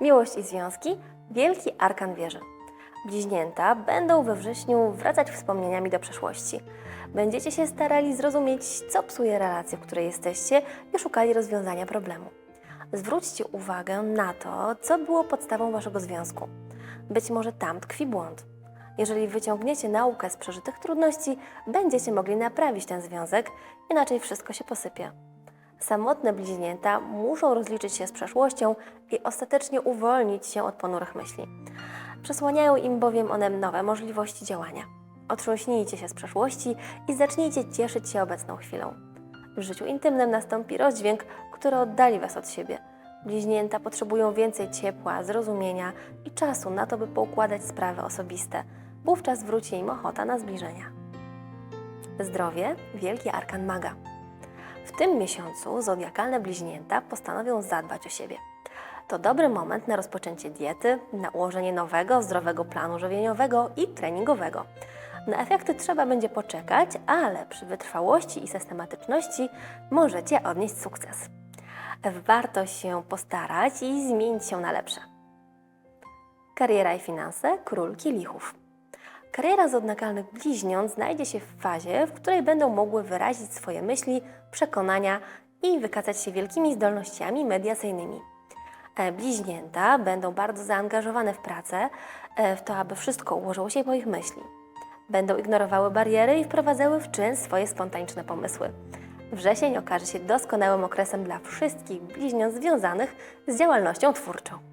Miłość i związki, wielki arkan wieży. Bliźnięta będą we wrześniu wracać wspomnieniami do przeszłości. Będziecie się starali zrozumieć, co psuje relację, w której jesteście i szukali rozwiązania problemu. Zwróćcie uwagę na to, co było podstawą waszego związku. Być może tam tkwi błąd. Jeżeli wyciągniecie naukę z przeżytych trudności, będziecie mogli naprawić ten związek, inaczej wszystko się posypie. Samotne bliźnięta muszą rozliczyć się z przeszłością i ostatecznie uwolnić się od ponurych myśli. Przesłaniają im bowiem one nowe możliwości działania. Otrząśnijcie się z przeszłości i zacznijcie cieszyć się obecną chwilą. W życiu intymnym nastąpi rozdźwięk, który oddali Was od siebie. Bliźnięta potrzebują więcej ciepła, zrozumienia i czasu na to, by poukładać sprawy osobiste. Wówczas wróci im ochota na zbliżenia. Zdrowie Wielki Arkan Maga. W tym miesiącu zodiakalne bliźnięta postanowią zadbać o siebie. To dobry moment na rozpoczęcie diety, na ułożenie nowego, zdrowego planu żywieniowego i treningowego. Na efekty trzeba będzie poczekać, ale przy wytrwałości i systematyczności możecie odnieść sukces. Warto się postarać i zmienić się na lepsze. Kariera i finanse Król Kielichów. Kariera zodiakalnych bliźniąt znajdzie się w fazie, w której będą mogły wyrazić swoje myśli, przekonania i wykazać się wielkimi zdolnościami mediacyjnymi. E, Bliźnięta będą bardzo zaangażowane w pracę, e, w to, aby wszystko ułożyło się po ich myśli. Będą ignorowały bariery i wprowadzały w czyn swoje spontaniczne pomysły. Wrzesień okaże się doskonałym okresem dla wszystkich bliźniąt związanych z działalnością twórczą.